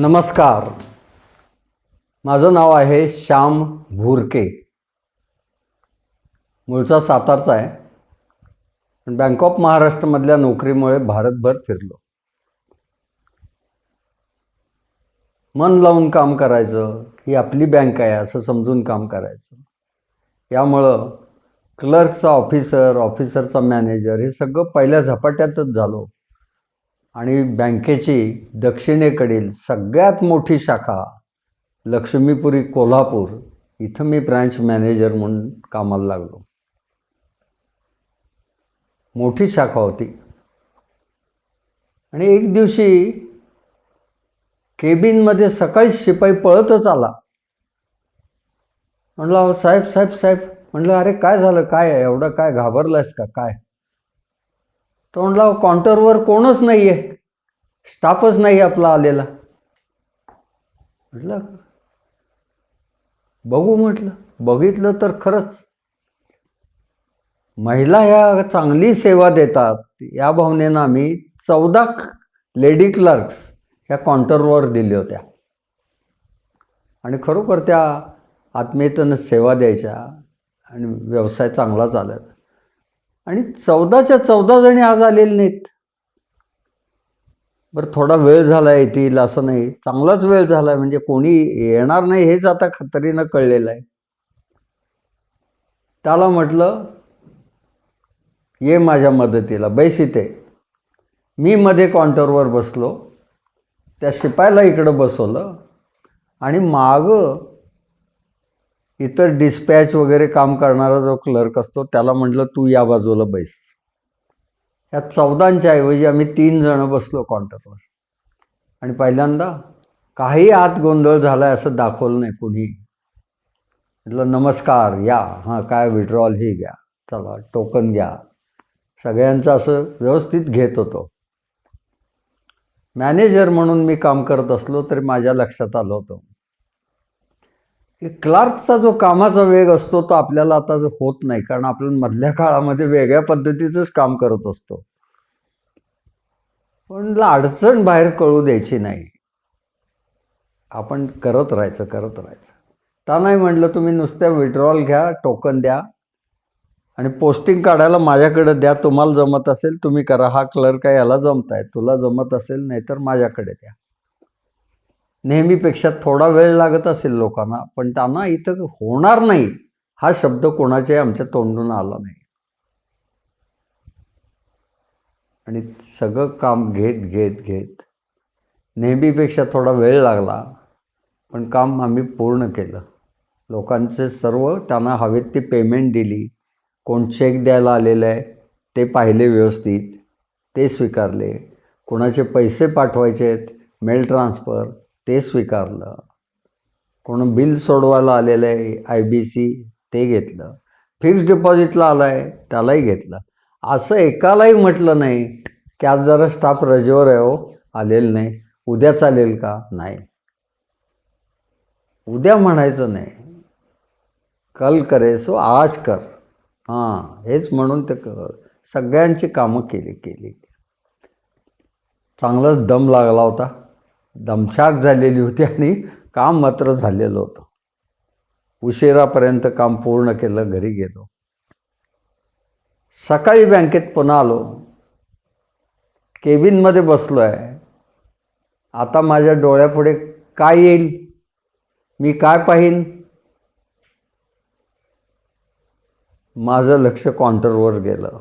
नमस्कार. माझं नाव आहे श्याम भुरके. मूळचा सातारचा आहे. पण बँक ऑफ महाराष्ट्रमधल्या नोकरीमुळे भारतभर फिरलो. मन लावून काम करायचं ही आपली बँक आहे असं समजून काम करायचं. यामुळं क्लर्कचा ऑफिसर ऑफिसरचा मॅनेजर हे सगळं पहिल्या झपाट्यातच झालो आणि बँकेची दक्षिणेकडील सगळ्यात मोठी शाखा लक्ष्मीपुरी कोल्हापूर इथं मी ब्रँच मॅनेजर म्हणून कामाला लागलो. मोठी शाखा होती. आणि एक दिवशी केबिनमध्ये सकाळी शिपाई पळतच आला. म्हणलं अहो साहेब साहेब साहेब. म्हणलं अरे काय झालं? काय एवढं काय घाबरलायस का? काय? तोंडला काउंटरवर कोणच नाही आहे स्टाफच नाही आपला आलेला. म्हटलं बघू म्हटलं बघितलं तर खरंच. महिला ह्या चांगली सेवा देतात या भावनेनं आम्ही चौदा लेडी क्लर्क्स ह्या काउंटरवर दिल्या होत्या. आणि खरोखर त्या आत्मीयतेनं सेवा द्यायच्या आणि व्यवसाय चांगला चालायचा आणि चौदाच्या चौदा जणी आज आलेले नाहीत. बरं थोडा वेळ झाला येतील असं नाही. चांगलाच वेळ झाला म्हणजे कोणी येणार नाही हेच आता खात्रीनं कळलेलं आहे. त्याला म्हटलं ये माझ्या मदतीला बैस इथे मी मध्ये काउंटरवर बसलो त्या शिपायला इकडं बसवलं आणि मागं इतर डिस्पॅच वगैरे काम करणारा जो क्लर्क असतो त्याला म्हटलं तू या बाजूला बैस. या चौदांच्या ऐवजी आम्ही तीन जणं बसलो काउंटरवर आणि पहिल्यांदा काही आत गोंधळ झालाय असं दाखवलं नाही कुणी. म्हटलं नमस्कार या. हां काय विड्रॉल ही घ्या. चला टोकन घ्या. सगळ्यांचं असं व्यवस्थित घेत होतो. मॅनेजर म्हणून मी काम करत असलो तरी माझ्या लक्षात आलं होतं. की क्लार्कचा जो कामाचा वेग असतो तो आपल्याला आता जो होत नाही कारण आपण मधल्या काळामध्ये वेगळ्या पद्धतीचंच काम करत असतो. पण अडचण बाहेर कळू द्यायची नाही. आपण करत राहायचं करत राहायचं. का नाही म्हटलं तुम्ही नुसत्या विड्रॉल घ्या टोकन द्या आणि पोस्टिंग काढायला माझ्याकडे द्या. तुम्हाला जमत असेल तुम्ही करा. हा क्लर्क आहे याला जमत आहे तुला जमत असेल नाहीतर माझ्याकडे द्या. नेहमीपेक्षा थोडा वेळ लागत असेल लोकांना पण त्यांना इथं होणार नाही हा शब्द कोणाच्याही आमच्या तोंडून आला नाही. आणि सगळं काम घेत घेत घेत नेहमीपेक्षा थोडा वेळ लागला पण काम आम्ही पूर्ण केलं. लोकांचे सर्व त्यांना हवेत ती पेमेंट दिली कोण चेक द्यायला आलेलं आहे ते पाहिले व्यवस्थित ते स्वीकारले. कोणाचे पैसे पाठवायचे आहेत मेल ट्रान्सफर ते स्वीकारलं. कोण बिल सोडवायला आलेलं आहे आय बी सी ते घेतलं. फिक्स डिपॉझिटला आला आहे त्यालाही घेतलं. असं एकालाही म्हटलं नाही की आज जरा स्टाफ रजेवर आहे हो आलेलं नाही. उद्या चालेल का? नाही. उद्या म्हणायचं नाही. कल करे सो आज कर. हां हेच म्हणून ते क सगळ्यांची कामं केली केली. चांगलाच दम लागला होता. दमछाक झालेली होती आणि काम मात्र झालेलं होतं. उशिरापर्यंत काम पूर्ण केलं घरी गेलो. सकाळी बँकेत पुन्हा आलो. केबिनमध्ये बसलो आहे आता माझ्या डोळ्यापुढे काय येईल? मी काय पाहीन? माझं लक्ष काउंटरवर गेलं.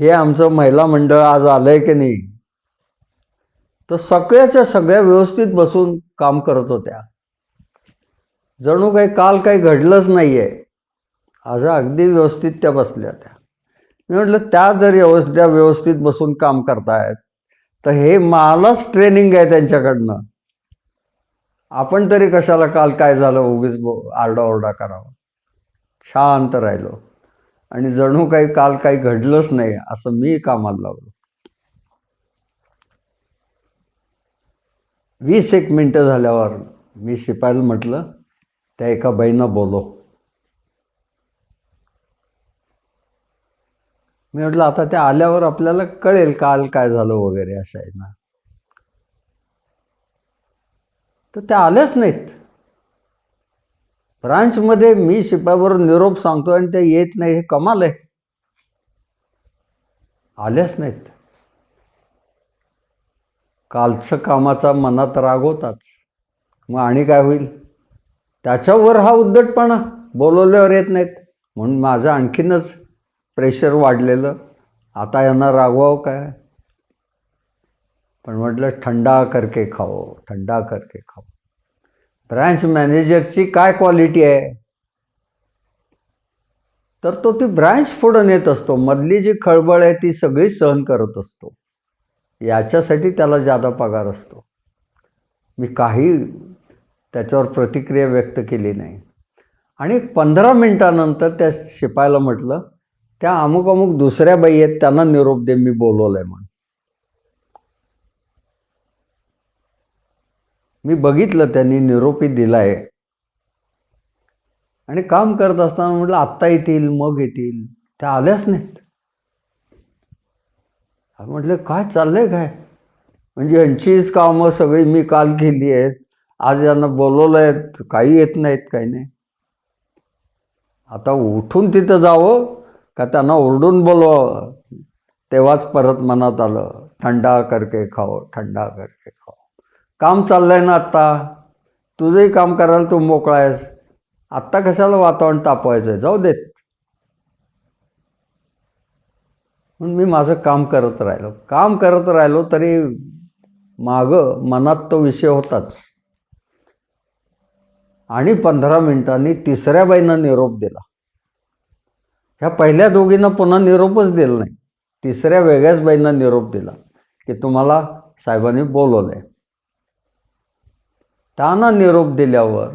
हे आमचं महिला मंडळ आज आलं आहे की नाही? तर सगळ्याच्या सगळ्या व्यवस्थित बसून काम करत होत्या. जणू काही काल काही घडलंच नाही आहे आज अगदी व्यवस्थित त्या बसल्या होत्या. मी म्हटलं त्या जर व्यवस्था व्यवस्थित बसून काम करतायत तर हे मलाच ट्रेनिंग आहे त्यांच्याकडनं. आपण तरी कशाला काल काय झालं उगीच बो आरडाओरडा करावा. शांत राहिलो. आणि जणू काही काल काही घडलंच नाही असं मी कामाला लावलं. वीस एक मिनटं झाल्यावर मी शिपायला म्हटलं त्या एका बाईंना बोलो मी म्हटलं आता त्या आल्यावर आपल्याला कळेल काल काय झालं वगैरे असं आहे ना. तर त्या आल्याच नाहीत. ब्रांचमध्ये मी शिपायाबरोबर निरोप सांगतो आणि ते येत नाही हे कमाल आहे. आल्याच नाहीत. कालचं कामाचा मनात राग होताच. मग आणि काय होईल? त्याच्यावर हा उद्धटपणा बोलवल्यावर येत नाहीत. म्हणून माझं आणखीनच प्रेशर वाढलेलं. आता यांना रागवावं काय? पण म्हटलं थंडा करके खाओ थंडा करके खाओ. ब्रँच मॅनेजरची काय क्वालिटी आहे? तर तो ती ब्रँच पुढं नेत असतो. मधली जी खळबळ आहे ती सगळी सहन करत असतो. याच्यासाठी त्याला जादा पगार असतो. मी काही त्याच्यावर प्रतिक्रिया व्यक्त केली नाही. आणि पंधरा मिनटानंतर त्या शिपायला म्हटलं त्या अमुक अमुक दुसऱ्या बाई आहेत त्यांना निरोप दे मी बोलवलंय म्हणून. मी बघितलं त्यांनी निरोपी दिलाय. आणि काम करत असताना म्हटलं आत्ता येतील मग येतील. त्या आल्याच नाहीत. म्हटलं काय चाललंय काय? म्हणजे यांचीच कामं सगळी मी काल केली आहेत. आज यांना बोलवलं आहेत. काही येत नाहीत काही नाही. आता उठून तिथं जावं का त्यांना ओरडून बोलवावं? तेव्हाच परत मनात आलं थंडा करके खाओ थंडा करके खाओ. काम चाललंय ना आत्ता? तुझंही काम करायला तू मोकळा आहेस. आत्ता कशाला वातावरण तापवायचं आहे जाऊ देत म्हणून मी माझं काम करत राहिलो. काम करत राहिलो तरी मागं मनात तो विषय होताच. आणि पंधरा मिनिटांनी तिसऱ्या बाईनं निरोप दिला. ह्या पहिल्या दोघींना पुन्हा निरोपच दिला नाही. तिसऱ्या वेगळ्याच बाईंना निरोप दिला की तुम्हाला साहेबांनी बोलवलंय. त्यांना निरोप दिल्यावर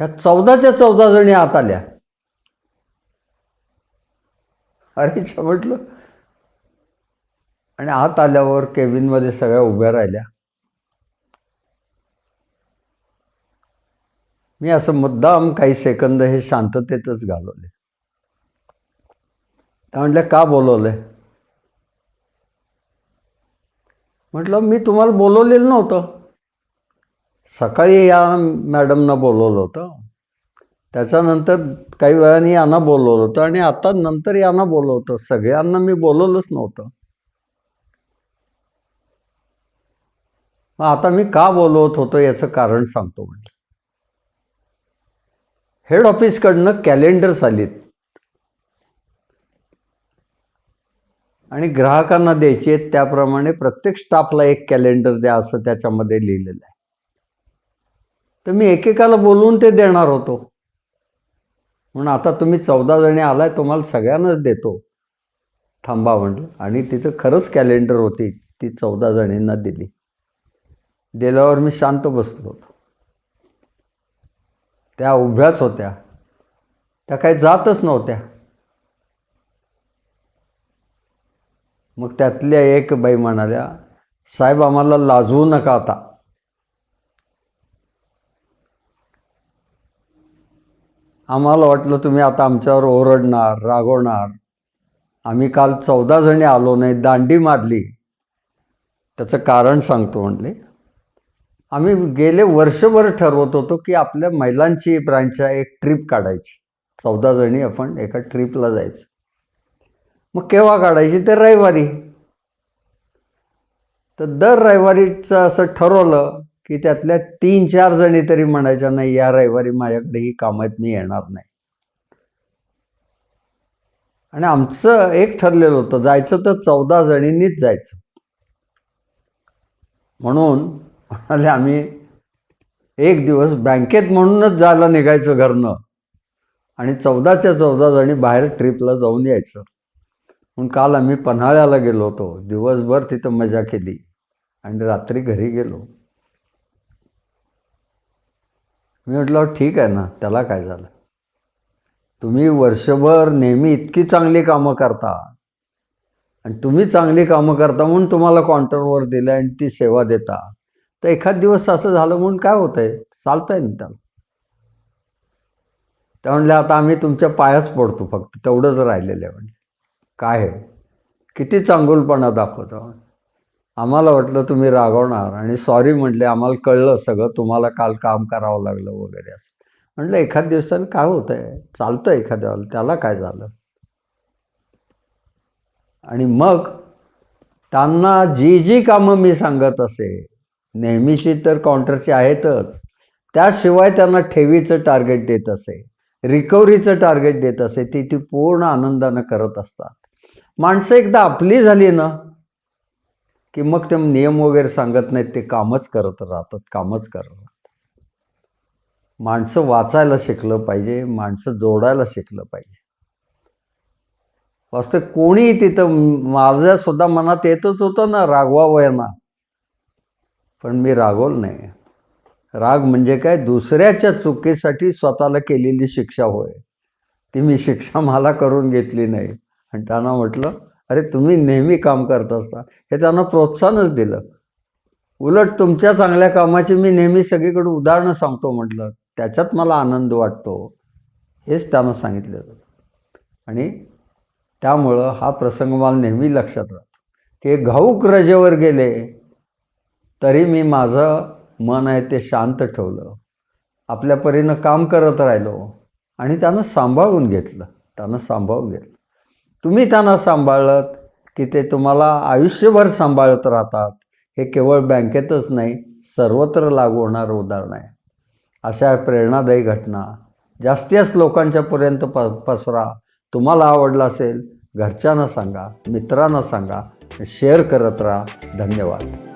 ह्या चौदाच्या चौदा जणी आत आल्या. अरे म्हटलं आणि आत आल्यावर केबिनमध्ये सगळ्या उभ्या राहिल्या. मी असं मुद्दाम काही सेकंद हे शांततेतच घालवले. त्या म्हटल्या का बोलवलंय म्हटलं मी तुम्हाला बोलवलेलं नव्हतं. सकाळी या मॅडमनं बोलवलं होतं. त्याच्यानंतर काही वेळाने यांना बोलवलं होतं आणि आता नंतर यांना बोलवतं सगळ्यांना मी बोलवलंच नव्हतं. मग आता मी का बोलवत होतो याचं कारण सांगतो म्हटलं. हेड ऑफिसकडनं कॅलेंडर्स आलीत. आणि ग्राहकांना द्यायची आहेत त्याप्रमाणे प्रत्येक स्टाफला एक कॅलेंडर द्या असं त्याच्यामध्ये लिहिलेलं आहे. तर मी एकेकाला बोलवून ते देणार होतो. म्हणून आता तुम्ही चौदा जणी आलाय तुम्हाला सगळ्यांनाच देतो. थांबा म्हटलं. आणि तिथं खरंच कॅलेंडर होती ती चौदा जणींना दिली. दिल्यावर मी शांत बसलो होतो. त्या उभ्याच होत्या. त्या काही जातच नव्हत्या. मग त्यातल्या एक बाई म्हणाल्या साहेब आम्हाला लाजवू नका आता. आम्हाला वाटलं तुम्ही आता आमच्यावर ओरडणार रागवणार. आम्ही काल चौदा जणी आलो नाही दांडी मारली. त्याचं कारण सांगतो म्हणले. आम्ही गेले वर्षभर ठरवत होतो की आपल्या महिलांची ब्रांचच्या एक ट्रिप काढायची. चौदा जणी आपण एका ट्रिपला जायचं. मग केव्हा काढायची? ते रविवारी. तर दर रविवारीचं असं ठरवलं की त्यातल्या तीन चार जणी तरी म्हणायच्या नाही या रविवारी माझ्याकडे ही कामं आहेत मी येणार नाही. आणि आमचं एक ठरलेलं होतं जायचं तर चौदा जणींनीच जायचं. म्हणून म्हणाले आम्ही एक दिवस बँकेत म्हणूनच जायला निघायचं घरनं. आणि चौदाच्या चौदा जणी बाहेर ट्रिपला जाऊन यायचं. म्हणून काल आम्ही पन्हाळ्याला गेलो होतो. दिवसभर तिथं मजा केली. आणि रात्री घरी गेलो. मी म्हटलं ठीक आहे ना त्याला काय झालं? तुम्ही वर्षभर नेहमी इतकी चांगली कामं करता. आणि तुम्ही चांगली कामं करता म्हणून तुम्हाला कॉन्ट्रॅक्टवर दिलं आणि ती सेवा देता. तर एखाद दिवस असं झालं म्हणून काय होतं आहे चालतं आहे ना त्याला. त्या म्हणल्या आता आम्ही तुमच्या पायाच पडतो फक्त तेवढंच राहिलेलं आहे. म्हणजे काय आहे? किती चांगुलपणा दाखवतो. आम्हाला वाटलं तुम्ही रागवणार आणि सॉरी म्हटले आम्हाला कळलं सगळं तुम्हाला काल काम करावं लागलं वगैरे असं. म्हटलं एखाद दिवसानं काय होतं आहे चालतं एखाद्याला त्याला काय झालं? आणि मग त्यांना जी जी कामं मी सांगत असे नेहमीची तर काउंटरची आहेतच. त्याशिवाय त्यांना ठेवीचं टार्गेट देत असे रिकव्हरीचं टार्गेट देत असे ती ती पूर्ण आनंदानं करत असतात. माणसं एकदा आपली झाली ना की मग ते नियम वगैरे सांगत नाहीत ते कामच करत राहतात कामच करत राहतात. माणसं वाचायला शिकलं पाहिजे माणसं जोडायला शिकलं पाहिजे. वास्तव कोणी तिथं माझ्या सुद्धा मनात येतच होतं ना रागवावं ना पण मी रागवलं नाही. राग म्हणजे काय? दुसऱ्याच्या चुकीसाठी स्वतःला केलेली शिक्षा होय. ती मी शिक्षा मला करून घेतली नाही. आणि त्यांना म्हटलं अरे तुम्ही नेहमी काम करत असता. हे त्यांना प्रोत्साहनच दिलं. उलट तुमच्या चांगल्या कामाची मी नेहमी सगळीकडे उदाहरणं सांगतो म्हटलं. त्याच्यात मला आनंद वाटतो. हेच त्यांना सांगितलं आणि त्यामुळं हा प्रसंग मला नेहमी लक्षात राहतो. की घाऊक रजेवर गेले. तरी मी माझं मन आहे ते शांत ठेवलं. आपल्या परीनं काम करत राहिलो आणि त्यानं सांभाळून घेतलं. त्यानं सांभाळून घेतलं. तुम्ही त्यांना सांभाळलं की ते तुम्हाला आयुष्यभर सांभाळत राहतात. हे केवळ बँकेतच नाही सर्वत्र लागू होणारं उदाहरण आहे. अशा प्रेरणादायी घटना. जास्तीच लोकांच्यापर्यंत प पसरा. तुम्हाला आवडला असेल घरच्यांना सांगा मित्रांना सांगा. शेअर करत राहा. धन्यवाद.